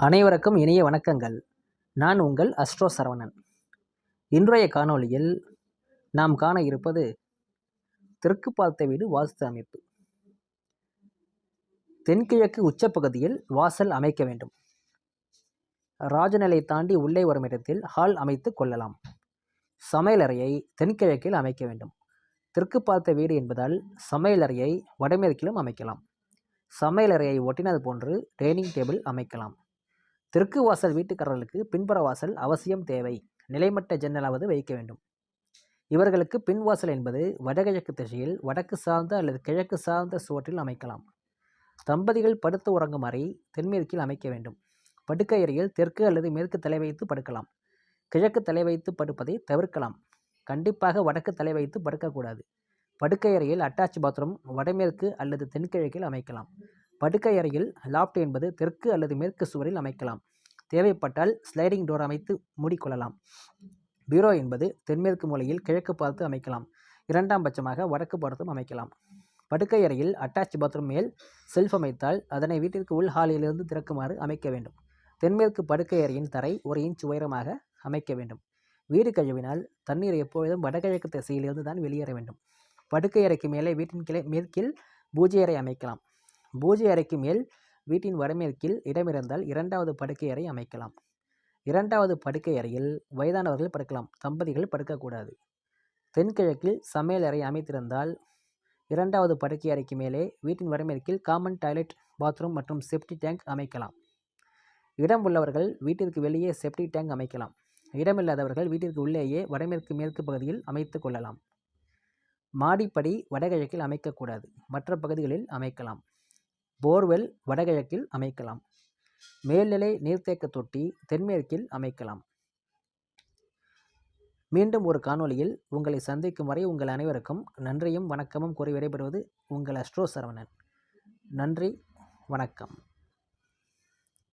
அனைவருக்கும் இனிய வணக்கங்கள். நான் உங்கள் அஸ்ட்ரோ சரவணன். இன்றைய காணொளியில் நாம் காண இருப்பது தெற்கு பார்த்த வீடு வாஸ்து அமைப்பு. தென்கிழக்கு உச்சப்பகுதியில் வாசல் அமைக்க வேண்டும். ராஜநிலை தாண்டி உள்ளே வரும் இடத்தில் ஹால் அமைத்து கொள்ளலாம். சமையலறையை தென்கிழக்கில் அமைக்க வேண்டும். தெற்கு பார்த்த வீடு என்பதால் சமையலறையை வடமேற்கிலும் அமைக்கலாம். சமையலறையை ஒட்டினது போன்று டைனிங் டேபிள் அமைக்கலாம். தெற்கு வாசல் வீட்டுக்காரர்களுக்கு பின்புற வாசல் அவசியம் தேவை. நிலைமட்ட ஜன்னலாவது வைக்க வேண்டும். இவர்களுக்கு பின்வாசல் என்பது வடகிழக்கு திசையில் வடக்கு சார்ந்த அல்லது கிழக்கு சார்ந்த சுவற்றில் அமைக்கலாம். தம்பதிகள் படுத்து உறங்கும் அறை தென்மேற்கில் அமைக்க வேண்டும். படுக்கை அறையில் தெற்கு அல்லது மேற்கு தலை வைத்து படுக்கலாம். கிழக்கு தலை வைத்து படுப்பதை தவிர்க்கலாம். கண்டிப்பாக வடக்கு தலை வைத்து படுக்கக்கூடாது. படுக்கை அறையில் அட்டாச் பாத்ரூம் வடமேற்கு அல்லது தென்கிழக்கில் அமைக்கலாம். படுக்கை அறையில் லாப்ட் என்பது தெற்கு அல்லது மேற்கு சுவரில் அமைக்கலாம். தேவைப்பட்டால் ஸ்லைடிங் டோர் அமைத்து மூடிக்கொள்ளலாம். பீரோ என்பது தென்மேற்கு மூலையில் கிழக்கு பார்த்து அமைக்கலாம். இரண்டாம் பட்சமாக வடக்கு பார்த்தும் அமைக்கலாம். படுக்கை அறையில் அட்டாச் பாத்ரூம் மேல் செல்ஃப் அமைத்தால் அதனை வீட்டிற்கு உள் ஹாலிலிருந்து திறக்குமாறு அமைக்க வேண்டும். தென்மேற்கு படுக்கை அறையின் தரை ஒரு இன்ச் உயரமாக அமைக்க வேண்டும். வீடு கழுவினால் தண்ணீர் எப்பொழுதும் வடகிழக்கு திசையிலிருந்து தான் வெளியேற வேண்டும். படுக்கை அறைக்கு மேலே வீட்டின் கிளை மேற்கில் பூஜை அறை அமைக்கலாம். பூஜை அறைக்கு மேல் வீட்டின் வடமேற்கில் இடமிருந்தால் இரண்டாவது படுக்கை அறை அமைக்கலாம். இரண்டாவது படுக்கை அறையில் வயதானவர்கள் படுக்கலாம் தம்பதிகள் படுக்கக்கூடாது. தென்கிழக்கில் சமையல் அறை அமைத்திருந்தால் இரண்டாவது படுக்கை அறைக்கு மேலே வீட்டின் வடமேற்கில் காமன் டாய்லெட் பாத்ரூம் மற்றும் செப்டி டேங்க் அமைக்கலாம். இடம் உள்ளவர்கள் வீட்டிற்கு வெளியே செப்டி டேங்க் அமைக்கலாம். இடமில்லாதவர்கள் வீட்டிற்கு உள்ளேயே வடமேற்கு மேற்கு பகுதியில் அமைத்து கொள்ளலாம். மாடிப்படி வடகிழக்கில் அமைக்கக்கூடாது. மற்ற பகுதிகளில் அமைக்கலாம். போர்வெல் வடகிழக்கில் அமைக்கலாம். மேல்நிலை நீர்த்தேக்க தொட்டி தென்மேற்கில் அமைக்கலாம். மீண்டும் ஒரு காணொளியில் உங்களை சந்திக்கும் வரை உங்கள் அனைவருக்கும் நன்றியும் வணக்கமும் கூறி விடைபெறுவது உங்கள் அஸ்ட்ரோ சரவணன். நன்றி வணக்கம்.